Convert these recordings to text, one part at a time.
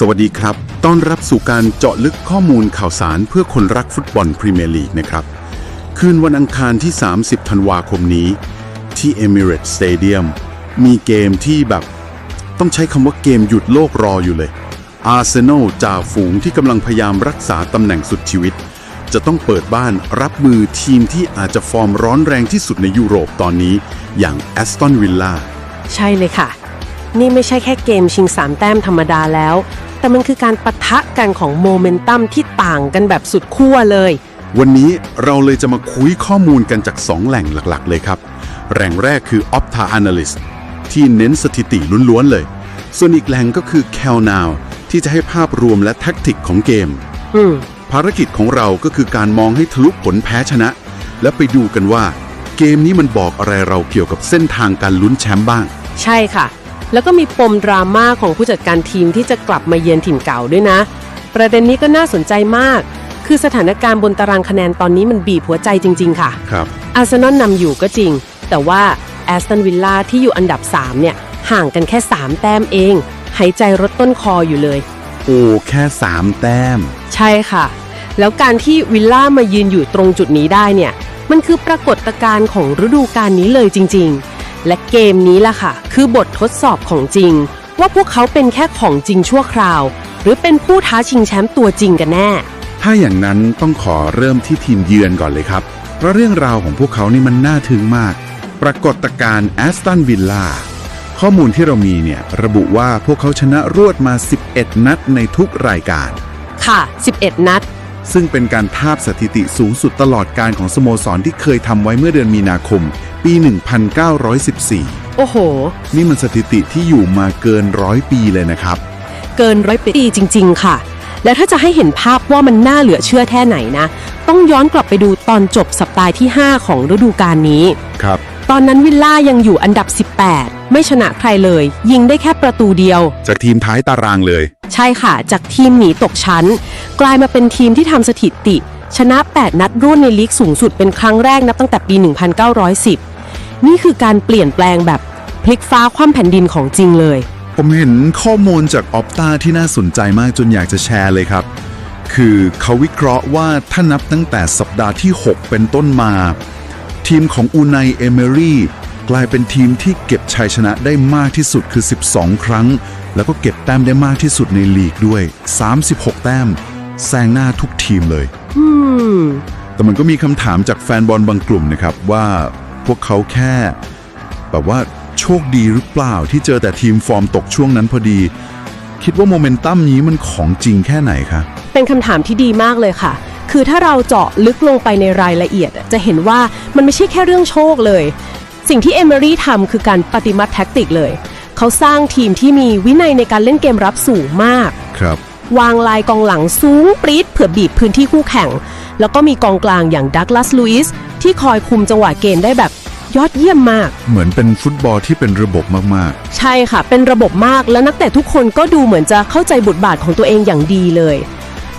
สวัสดีครับ ต้อนรับสู่การเจาะลึกข้อมูลข่าวสารเพื่อคนรักฟุตบอลพรีเมียร์ลีกนะครับ คืนวันอังคารที่ 30 ธันวาคมนี้ ที่ Emirates Stadium มีเกมที่แบบ ต้องใช้คำว่าเกมหยุดโลกรออยู่เลย อาร์เซนอลจ่าฝูงที่กำลังพยายามรักษาตำแหน่งสุดชีวิต จะต้องเปิดบ้านรับมือทีมที่อาจจะฟอร์มร้อนแรงที่สุดในยุโรปตอนนี้ อย่างแอสตันวิลล่าใช่เลยค่ะนี่ไม่ใช่แค่เกมชิงสามแต้มธรรมดาแล้ว แต่มันคือการปะทะกันของโมเมนตัมที่ต่างกันแบบสุดขั้วเลย วันนี้เราเลยจะมาคุยข้อมูลกันจาก 2 แหล่งหลักๆ เลยครับ แหล่งแรกคือ Opta Analyst ที่เน้นสถิติล้วนๆเลย ส่วนอีกแหล่งก็คือ c a l Now ที่จะให้ภาพรวมและแท็กติกของเกมอืมภารกิจของเราก็คือการมองให้ทะลุผลแพ้ชนะ และไปดูกันว่า เกมนี้มันบอกอะไรเราเกี่ยวกับเส้นทางการลุ้นแชมป์บ้าง ใช่ค่ะ แล้วก็มีปมดราม่าของผู้จัดการทีมที่จะกลับมาเยือนถิ่นเก่าด้วยนะ ประเด็นนี้ก็น่าสนใจมาก คือสถานการณ์บนตารางคะแนนตอนนี้มันบีบหัวใจจริง ๆ ค่ะ ครับอาร์เซนอลนำอยู่ก็จริง แต่ว่าแอสตันวิลล่าที่อยู่อันดับ 3 เนี่ย ห่างกันแค่ 3 แต้มเอง หายใจรถต้นคออยู่เลย โอ้แค่ 3 แต้ม ใช่ค่ะ แล้วการที่วิลล่ามายืนอยู่ตรงจุดนี้ได้เนี่ย มันคือปรากฏการณ์ของฤดูกาลนี้เลยจริง ๆ และเกมนี้ล่ะค่ะ คือบททดสอบของจริง ว่าพวกเขาเป็นแค่ของจริงชั่วคราว หรือเป็นผู้ท้าชิงแชมป์ตัวจริงกันแน่ ถ้าอย่างนั้นต้องขอเริ่มที่ทีมเยือนก่อนเลยครับ เพราะเรื่องราวของพวกเขานี่มันน่าทึ่งมาก ปรากฏการณ์แอสตันวิลล่าข้อมูลที่เรามีเนี่ยระบุว่าพวกเขาชนะรวดมา 11 นัดในทุกรายการ ค่ะ 11 นัด ซึ่งเป็นการทาบสถิติสูงสุดตลอดการของสโมสรที่เคยทำไว้เมื่อเดือนมีนาคม ปี 1914 โอ้โห นี่มันสถิติที่อยู่มาเกินร้อยปีเลยนะครับ เกินร้อยปีจริง ๆ ค่ะ และถ้าจะให้เห็นภาพว่ามันน่าเหลือเชื่อแค่ไหนนะ ต้องย้อนกลับไปดูตอนจบสัปดาห์ที่ 5 ของฤดูกาลนี้ ครับ ตอนนั้นวิลล่ายังอยู่อันดับ 18 ไม่ชนะใครเลย ยิงได้แค่ประตูเดียว จากทีมท้ายตารางเลย ใช่ค่ะ จากทีมหนีตกชั้น กลายมาเป็นทีมที่ทำสถิติ ชนะ 8 นัดรวดในลีกสูงสุดเป็นครั้งแรกนับตั้งแต่ปี 1910 นี่คือการเปลี่ยนแปลงแบบพลิกฟ้าคว่ำแผ่นดินของจริงเลย ผมเห็นข้อมูลจากออปตาที่น่าสนใจมากจนอยากจะแชร์เลยครับ คือเขาวิเคราะห์ว่าถ้านับตั้งแต่สัปดาห์ที่ 6 เป็นต้นมา ทีมของอูไนเอเมรี่กลายเป็นทีมที่เก็บชัยชนะได้มากที่สุดคือ 12 ครั้ง แล้วก็เก็บแต้มได้มากที่สุดในลีกด้วย 36 แต้มแซงหน้าทุกทีมเลยอืมแต่มันก็มีคำถามจากแฟนบอลบางกลุ่มนะครับว่าพวกเขาแค่ แบบว่าโชคดีหรือเปล่าที่เจอแต่ทีมฟอร์มตกช่วงนั้นพอดี คิดว่าโมเมนตัมนี้มันของจริงแค่ไหนคะ เป็นคำถามที่ดีมากเลยค่ะ คือถ้าเราเจาะลึกลงไปในรายละเอียดอะจะเห็นว่ามันไม่ใช่แค่เรื่องโชคเลย สิ่งที่เอเมอรี่ทำคือการปฏิมาแท็กติกเลย เขาสร้างทีมที่มีวินัยในการเล่นเกมรับสูงมาก ครับ วางลายกองหลังสูงปรี๊ดเผื่อบีบพื้นที่คู่แข่ง แล้วก็มีกองกลางอย่างดักลัสลุอิสที่คอยคุมจังหวะเกมได้แบบยอดเยี่ยมมาก เหมือนเป็นฟุตบอลที่เป็นระบบมาก ใช่ค่ะ เป็นระบบมากและนักเตะทุกคนก็ดูเหมือนจะเข้าใจบทบาทของตัวเองอย่างดีเลยพ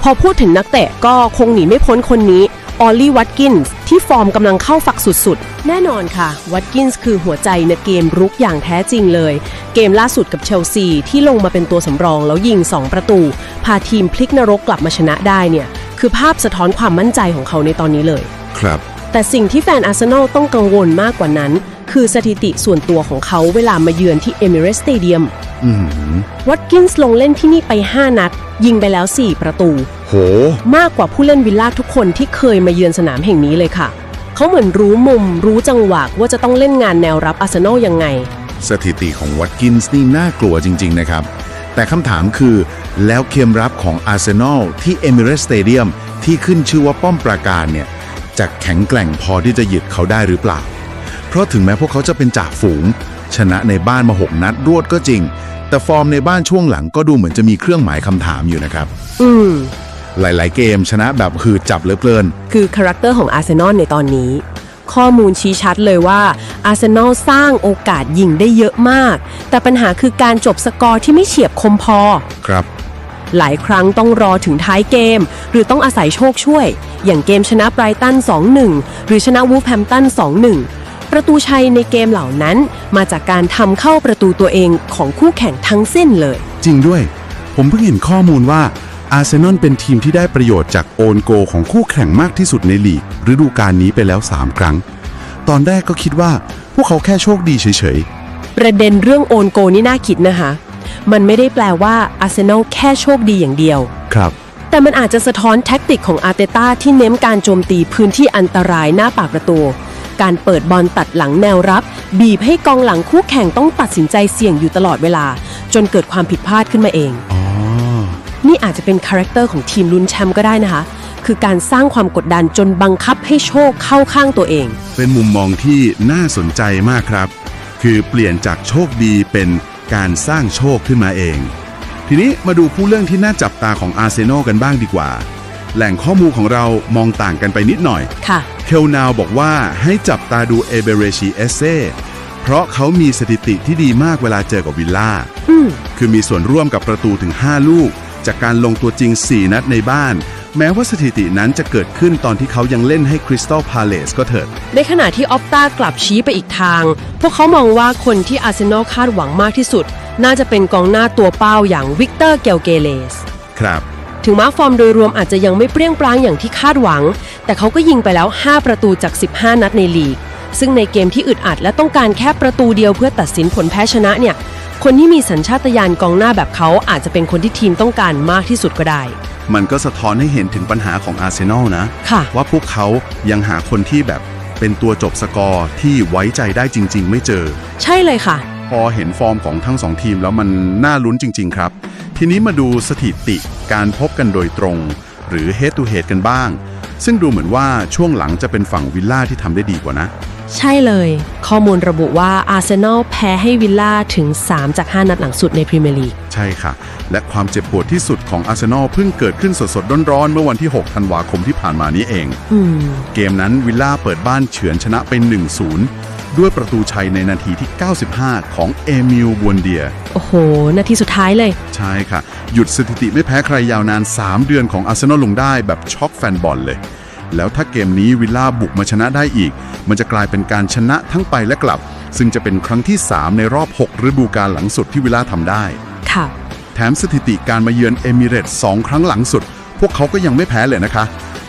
อพูดถึงนักเตะก็คงหนีไม่พ้นคนนี้ออลลี่วัตกินส์ที่ฟอร์มกำลังเข้าฝักสุดๆ แน่นอนค่ะ วัตกินส์คือหัวใจในเกมรุกอย่างแท้จริงเลย เกมล่าสุดกับเชลซี ที่ลงมาเป็นตัวสำรองแล้วยิง 2 ประตู พาทีมพลิกนรกกลับมาชนะได้เนี่ย คือภาพสะท้อนความมั่นใจของเขาในตอนนี้เลยๆครับ แต่สิ่งที่แฟนอาร์เซนอลต้องกังวลมากกว่านั้น คือสถิติส่วนตัวของเขาเวลามาเยือนที่เอมิเรส s ตเดียมอือหือวัตกินส์ลงเล่นที่นี่ไป 5 นัด ยิงไปแล้ว 4 ประตู โห มากกว่าผู้เล่นวิลล่าทุกคนที่เคยมาเยือนสนามแห่งนี้เลยค่ะ เขาเหมือนรู้มุม รู้จังหวะว่าจะต้องเล่นงานแนวรับอาร์เซนอลยังไง สถิติของวัตกินส์นี่น่ากลัวจริง ๆ นะครับ แต่คำถามคือ แล้วเกมรับของอาร์เซนอลที่เอมิเรส s ตเดียมที่ขึ้นชื่อว่าป้อมปราการเนี่ยจะแข็งแกร่งพอที่จะหยุดเขาได้หรือเปล่าเพ ราะถึงแม้พวกเขาจะเป็นจ่าฝูง ชนะในบ้านมา6นัดรวดก็จริง แต่ฟอร์มในบ้านช่วงหลังก็ดูเหมือนจะมีเครื่องหมายคำถามอยู่นะครับ อืม หลาย ๆ เกมชนะแบบหืดจับเหลือเกิน คือคาแรคเตอร์ของอาร์เซนอลในตอนนี้ ข้อมูลชี้ชัดเลยว่าอาร์เซนอลสร้างโอกาสยิงได้เยอะมาก แต่ปัญหาคือการจบสกอร์ที่ไม่เฉียบคมพอ ครับ หลายครั้งต้องรอถึงท้ายเกม หรือต้องอาศัยโชคช่วย อย่างเกมชนะไบรตัน 2-1 หรือชนะวูฟแฮมตัน 2-1 ประตูชัยในเกมเหล่านั้น มาจากการทำเข้าประตูตัวเองของคู่แข่งทั้งสิ้นเลย จริงด้วยผผมเพิ่งเห็นข้อมูลว่าอาร์เซนอลเป็นทีมที่ได้ประโยชน์จากโอนโกของคู่แข่งมากที่สุดในลีกฤดูกาลนี้ไปแล้ว 3 ครั้ง ตอนแรกก็คิดว่าพวกเขาแค่โชคดีเฉยประเด็นเรื่องโอนโกนี่น่าคิดนะคะ มันไม่ได้แปลว่าอาร์เซนอลแค่โชคดีอย่างเดียว ๆ ครับ แต่มันอาจจะสะท้อนแท็กติกของอาร์เตต้าที่เน้นการโจมตีพื้นที่อันตรายหน้าปากประตู การเปิดบอลตัดหลังแนวรับ บีบให้กองหลังคู่แข่งต้องตัดสินใจเสี่ยงอยู่ตลอดเวลา จนเกิดความผิดพลาดขึ้นมาเองอ๋อนี่อาจจะเป็นคาแรคเตอร์ของทีมลุ้นแชมป์ก็ได้นะคะ คือการสร้างความกดดันจนบังคับให้โชคเข้าข้างตัวเอง เป็นมุมมองที่น่าสนใจมากครับ คือเปลี่ยนจากโชคดีเป็นการสร้างโชคขึ้นมาเอง ทีนี้มาดูผู้เรื่องที่น่าจับตาของอาร์เซนอลกันบ้างดีกว่า แหล่งข้อมูลของเรามองต่างกันไปนิดหน่อย ค่ะ เคลนาวบอกว่าให้จับตาดูเอเบเรชีเอเซเพราะเขามีสถิติที่ดีมากเวลาเจอกับวิลล่า อืม คือมีส่วนร่วมกับประตูถึง 5 ลูก จากการลงตัวจริง 4 นัดในบ้าน แม้ว่าสถิตินั้นจะเกิดขึ้นตอนที่เขายังเล่นให้คริสตัลพาเลสก็เถิด ในขณะที่ออฟตากลับชี้ไปอีกทาง พวกเขามองว่าคนที่อาร์เซนอลคาดหวังมากที่สุด น่าจะเป็นกองหน้าตัวเป้าอย่างวิกเตอร์เกลเกเลส ครับ ถึงแม้ฟอร์มโดยรวมอาจจะยังไม่เปรี้ยงปร้างอย่างที่คาดหวัง แต่เขาก็ยิงไปแล้ว 5 ประตูจาก 15 นัดในลีก ซึ่งในเกมที่อึดอัดและต้องการแค่ประตูเดียวเพื่อตัดสินผลแพ้ชนะเนี่ย คนที่มีสัญชาตญาณกองหน้าแบบเขาอาจจะเป็นคนที่ทีมต้องการมากที่สุดก็ได้ มันก็สะท้อนให้เห็นถึงปัญหาของอาร์เซนอลนะค่ะว่าพวกเขายังหาคนที่แบบเป็นตัวจบสกอร์ที่ไว้ใจได้จริง ๆ ไม่เจอ ใช่เลยค่ะ พอเห็นฟอร์มของทั้งสองทีมแล้วมันน่าลุ้นจริง ๆ ครับ ทีนี้มาดูสถิติการพบกันโดยตรง หรือ head to head กันบ้าง ซึ่งดูเหมือนว่าช่วงหลังจะเป็นฝั่งวิลล่าที่ทำได้ดีกว่านะ ใช่เลย ข้อมูลระบุว่าอาร์เซนอลแพ้ให้วิลล่าถึง 3 จาก 5 นัดหลังสุดในพรีเมียร์ลีก ใช่ค่ะ และความเจ็บปวดที่สุดของอาร์เซนอลเพิ่งเกิดขึ้นสดๆ ร้อนๆ เมื่อวันที่ 6 ธันวาคมที่ผ่านมานี้เอง อืม เกมนั้นวิลล่าเปิดบ้านเฉือนชนะไป 1-0 ด้วยประตูชัยในนาทีที่ 95 ของเอมิลบวนเดีย โอ้โห นาทีสุดท้ายเลย ใช่ค่ะ หยุดสถิติไม่แพ้ใครยาวนาน 3 เดือนของอาร์เซนอลลงได้แบบช็อกแฟนบอลเลย แล้วถ้าเกมนี้วิลล่าบุกมาชนะได้อีก มันจะกลายเป็นการชนะทั้งไปและกลับ ซึ่งจะเป็นครั้งที่ 3 ในรอบ 6 ฤดูกาลหลังสุดที่วิลล่าทำได้ ค่ะ แถมสถิติการมาเยือนเอมิเรตส์2ครั้งหลังสุด พวกเขาก็ยังไม่แพ้เลยนะคะ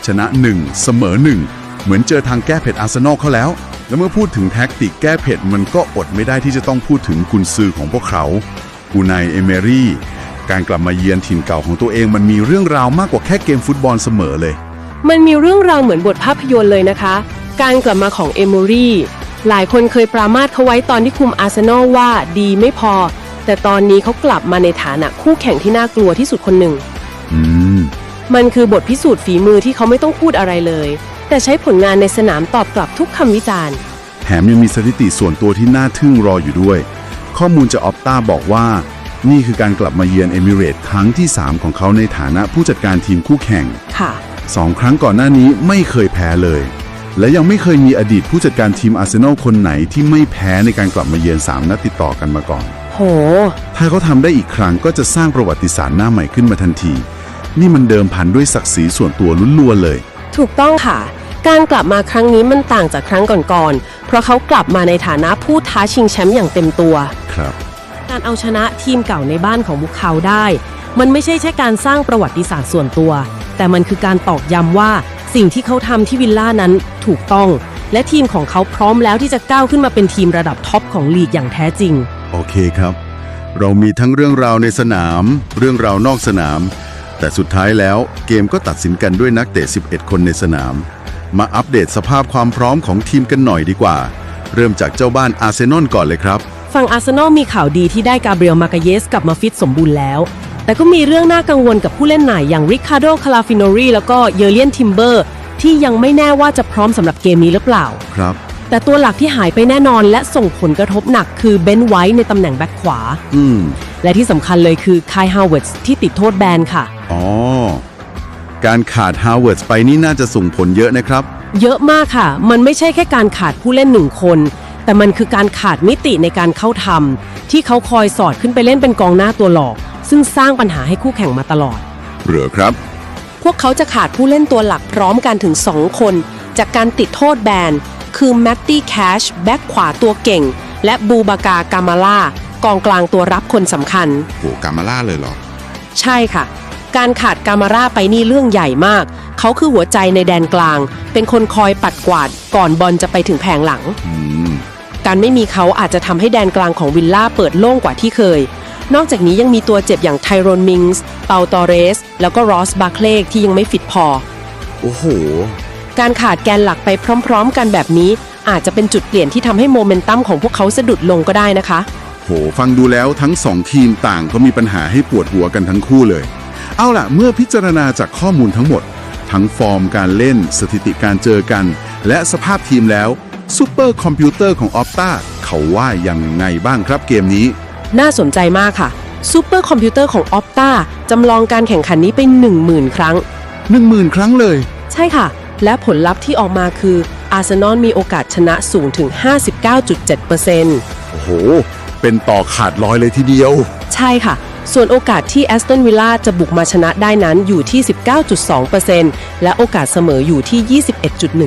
ชนะ 1 เสมอ 1 เหมือนเจอทางแก้เผ็ดอาร์เซนอลเขาแล้ว แล้วเมื่อพูดถึงแท็กติกแก้เผ็ดมันก็อดไม่ได้ที่จะต้องพูดถึงกุนซือของพวกเขาอูไนเอเมรี่การกลับมาเยือนถิ่นเก่าของตัวเองมันมีเรื่องราวมากกว่าแค่เกมฟุตบอลเสมอเลย มันมีเรื่องราวเหมือนบทภาพยนตร์เลยนะคะ การกลับมาของเอม o รี่หลายคนเคยปรามาสเขาไว้ตอนที่คุมอาร์เซนอลว่าดีไม่พอ แต่ตอนนี้เขากลับมาในฐานะคู่แข่งที่น่ากลัวที่สุดคนหนึ่งอืมมันคือบทพิสูจน์ฝีมือที่เขาไม่ต้องพูดอะไรเลย แต่ใช้ผลงานในสนามตอบกลับทุกคำวิจารณ์ แถมยังมีสถิติส่วนตัวที่น่าทึ่งรออยู่ด้วย ข้อมูลจากออปตาบอกว่า นี่คือการกลับมาเยือนเอมิเรตส์ครั้งที่ 3 ของเขาในฐานะผู้จัดการทีมคู่แข่งค่ะ สองครั้งก่อนหน้านี้ไม่เคยแพ้เลย และยังไม่เคยมีอดีตผู้จัดการทีมอาร์เซนอลคนไหนที่ไม่แพ้ในการกลับมาเยือน3นัดติดต่อกันมาก่อน โห ถ้าเขาทำได้อีกครั้งก็จะสร้างประวัติศาสตร์หน้าใหม่ขึ้นมาทันที นี่มันเดิมพันด้วยศักดิ์ศรีส่วนตัวล้วนๆเลย ถูกต้องค่ะ การกลับมาครั้งนี้มันต่างจากครั้งก่อนๆ เพราะเขากลับมาในฐานะผู้ท้าชิงแชมป์อย่างเต็มตัว ครับ การเอาชนะทีมเก่าในบ้านของพวกเขาได้ มันไม่ใช่แค่การสร้างประวัติศาสตร์ส่วนตัว แต่มันคือการตอกย้ำว่าสิ่งที่เขาทำที่วิลล่านั้นถูกต้อง และทีมของเขาพร้อมแล้วที่จะก้าวขึ้นมาเป็นทีมระดับท็อปของลีกอย่างแท้จริง โอเคครับ เรามีทั้งเรื่องราวในสนาม เรื่องราวนอกสนาม แต่สุดท้ายแล้วเกมก็ตัดสินกันด้วยนักเตะ 11 คนในสนาม มาอัปเดตสภาพความพร้อมของทีมกันหน่อยดีกว่า เริ่มจากเจ้าบ้านอาร์เซนอลก่อนเลยครับฝั่งอาร์เซนอลมีข่าวดีที่ได้กาเบรียลมากาเยสกลับมาฟิตสมบูรณ์แล้ว แต่ก็มีเรื่องน่ากังวลกับผู้เล่นใหม่อย่างริคาร์โด คาลาฟิโนรีแล้วก็เยอเลียน ทิมเบอร์ ที่ยังไม่แน่ว่าจะพร้อมสำหรับเกมนี้หรือเปล่า ครับ แต่ตัวหลักที่หายไปแน่นอนและส่งผลกระทบหนักคือเบนไวท์ในตำแหน่งแบ็คขวา อืม และที่สำคัญเลยคือคายฮาวเวิร์ดที่ติดโทษแบนค่ะ อ๋อ การขาดฮาวเวิร์ดไปนี่น่าจะส่งผลเยอะนะครับ เยอะมากค่ะ มันไม่ใช่แค่การขาดผู้เล่นหนึ่งคน แต่มันคือการขาดมิติในการเข้าทำที่เขาคอยสอดขึ้นไปเล่นเป็นกองหน้าตัวหลอก ซึ่งสร้างปัญหาให้คู่แข่งมาตลอด เหรือครับ พวกเขาจะขาดผู้เล่นตัวหลักพร้อมกันถึง 2 คน จากการติดโทษแบน คือแมตตี้แคชแบ็คขวาตัวเก่ง และบูบากากามาล่ากองกลางตัวรับคนสำคัญ โหกามาล่าเลยเหรอ ใช่ค่ะ การขาดกามาร่าไปนี่เรื่องใหญ่มาก เขาคือหัวใจในแดนกลาง เป็นคนคอยปัดกวาด ก่อนบอลจะไปถึงแผงหลัง อืม การไม่มีเขาอาจจะทำให้แดนกลางของวิลล่าเปิดโล่งกว่าที่เคย นอกจากนี้ยังมีตัวเจ็บอย่างไทโรนมิงส์เปาตอเรส แล้วก็รอสบาเคลกที่ยังไม่ฟิตพอ โอ้โห การขาดแกนหลักไปพร้อม ๆ กันแบบนี้ อาจจะเป็นจุดเปลี่ยนที่ทำให้โมเมนตัมของพวกเขาสะดุดลงก็ได้นะคะ โห ฟังดูแล้วทั้งสองทีมต่างก็มีปัญหาให้ปวดหัวกันทั้งคู่เลย เอาล่ะ เมื่อพิจารณาจากข้อมูลทั้งหมด ทั้งฟอร์มการเล่น สถิติการเจอกัน และสภาพทีมแล้วซูเปอร์คอมพิวเตอร์ของออฟตาเขาว่ายังไงบ้างครับเกมนี้ น่าสนใจมากค่ะซูเปอร์คอมพิวเตอร์ของ Opta จำลองการแข่งขันนี้ไป 10,000 ครั้ง 10,000 ครั้งเลย ใช่ค่ะ และผลลัพธ์ที่ออกมาคืออาร์เซนอลมีโอกาสชนะสูงถึง 59.7%โอ้โห เป็นต่อขาดร้อยเลยทีเดียว ใช่ค่ะ ส่วนโอกาสที่แอสตันวิลล่าจะบุกมาชนะได้นั้นอยู่ที่ 19.2%และโอกาสเสมออยู่ที่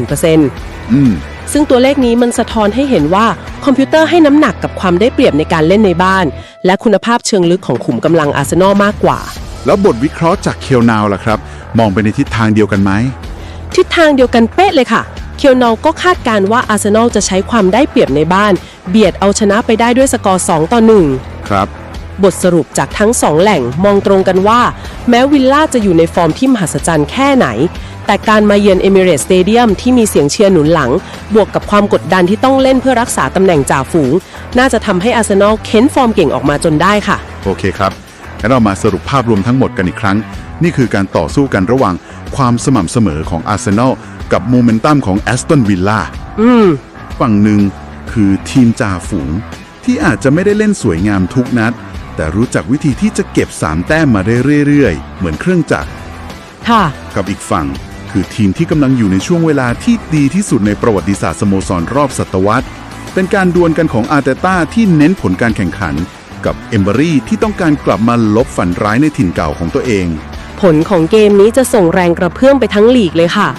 21.1%อืม ซึ่งตัวเลขนี้มันสะท้อนให้เห็นว่าคอมพิวเตอร์ให้น้ำหนักกับความได้เปรียบในการเล่นในบ้าน และคุณภาพเชิงลึกของขุมกำลังอาร์เซนอลมากกว่า แล้วบทวิเคราะห์จากเคียวนาวล่ะครับ มองไปในทิศทางเดียวกันไหมทิศทางเดียวกันเป๊ะเลยค่ะ เคียวนอลก็คาดการณ์ว่าอาร์เซนอลจะใช้ความได้เปรียบในบ้าน เบียดเอาชนะไปได้ด้วยสกอร์2ต่อ1ครับบทสรุปจากทั้งสองแหล่งมองตรงกันว่า แม้วิลล่าจะอยู่ในฟอร์มที่มหัศจรรย์แค่ไหน แต่การมาเยือนเอมิเรตสเตเดียมที่มีเสียงเชียร์หนุนหลัง บวกกับความกดดันที่ต้องเล่นเพื่อรักษาตำแหน่งจ่าฝูง น่าจะทำให้อาร์เซนอลเค้นฟอร์มเก่งออกมาจนได้ค่ะ โอเคครับงั้นเรามาสรุปภาพรวมทั้งหมดกันอีกครั้ง นี่คือการต่อสู้กันระหว่างความสม่ำเสมอของอาร์เซนอลกับโมเมนตัมของแอสตันวิลล่าอืมฝั่งหนึ่งคือทีมจ่าฝูง ที่อาจจะไม่ได้เล่นสวยงามทุกนัด แต่รู้จักวิธีที่จะเก็บ3แต้มมาได้เรื่อยๆ เหมือนเครื่องจักรค่ะ กับอีกฝั่ง คือทีมที่กำลังอยู่ในช่วงเวลาที่ดีที่สุดในประวัติศาสตร์สโมสรรอบศตวรรษ เป็นการดวลกันของอาร์เตต้าที่เน้นผลการแข่งขัน กับเอมเบอรี่ที่ต้องการกลับมาลบฝันร้ายในถิ่นเก่าของตัวเอง ผลของเกมนี้จะส่งแรงกระเพื่อมไปทั้งลีกเลยค่ะ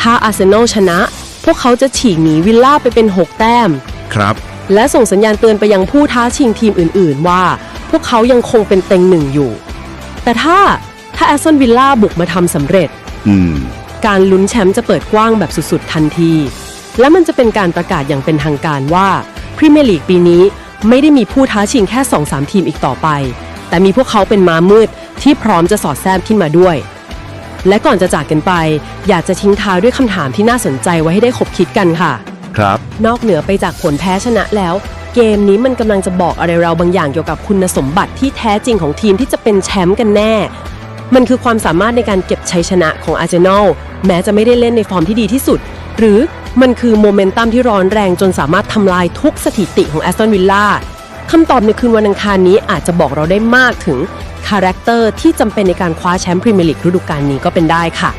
ถ้าอาร์เซนอลชนะ พวกเขาจะฉีกหนีวิลล่าไปเป็น 6 แต้ม ครับ และส่งสัญญาณเตือนไปยังผู้ท้าชิงทีมอื่น ๆ ว่า พวกเขายังคงเป็นเต็งหนึ่งอยู่ แต่ถ้าถ้าแอสตันวิลล่าบุกมาทำสำเร็จ อืม การลุ้นแชมป์จะเปิดกว้างแบบสุดๆ ทันที และมันจะเป็นการประกาศอย่างเป็นทางการว่าพรีเมียร์ลีกปีนี้ไม่ได้มีผู้ท้าชิงแค่ 2-3 ทีมอีกต่อไป แต่มีพวกเขาเป็นม้ามืดที่พร้อมจะสอดแทรกขึ้นมาด้วย และก่อนจะจากกันไป อยากจะทิ้งท้ายด้วยคำถามที่น่าสนใจไว้ให้ได้ขบคิดกันค่ะ ครับ นอกเหนือไปจากผลแพ้ชนะแล้ว เกมนี้มันกำลังจะบอกอะไรเราบางอย่างเกี่ยวกับคุณสมบัติที่แท้จริงของทีมที่จะเป็นแชมป์กันแน่ มันคือความสามารถในการเก็บชัยชนะของอาร์เซนอลแม้จะไม่ได้เล่นในฟอร์มที่ดีที่สุด หรือมันคือโมเมนตัมที่ร้อนแรงจนสามารถทำลายทุกสถิติของแอสตันวิลล่าคำตอบในคืนวันอังคารนี้อาจจะบอกเราได้มากถึงคาแรคเตอร์ที่จำเป็นในการคว้าแชมป์พรีเมียร์ลีกฤดูกาลนี้ก็เป็นได้ค่ะ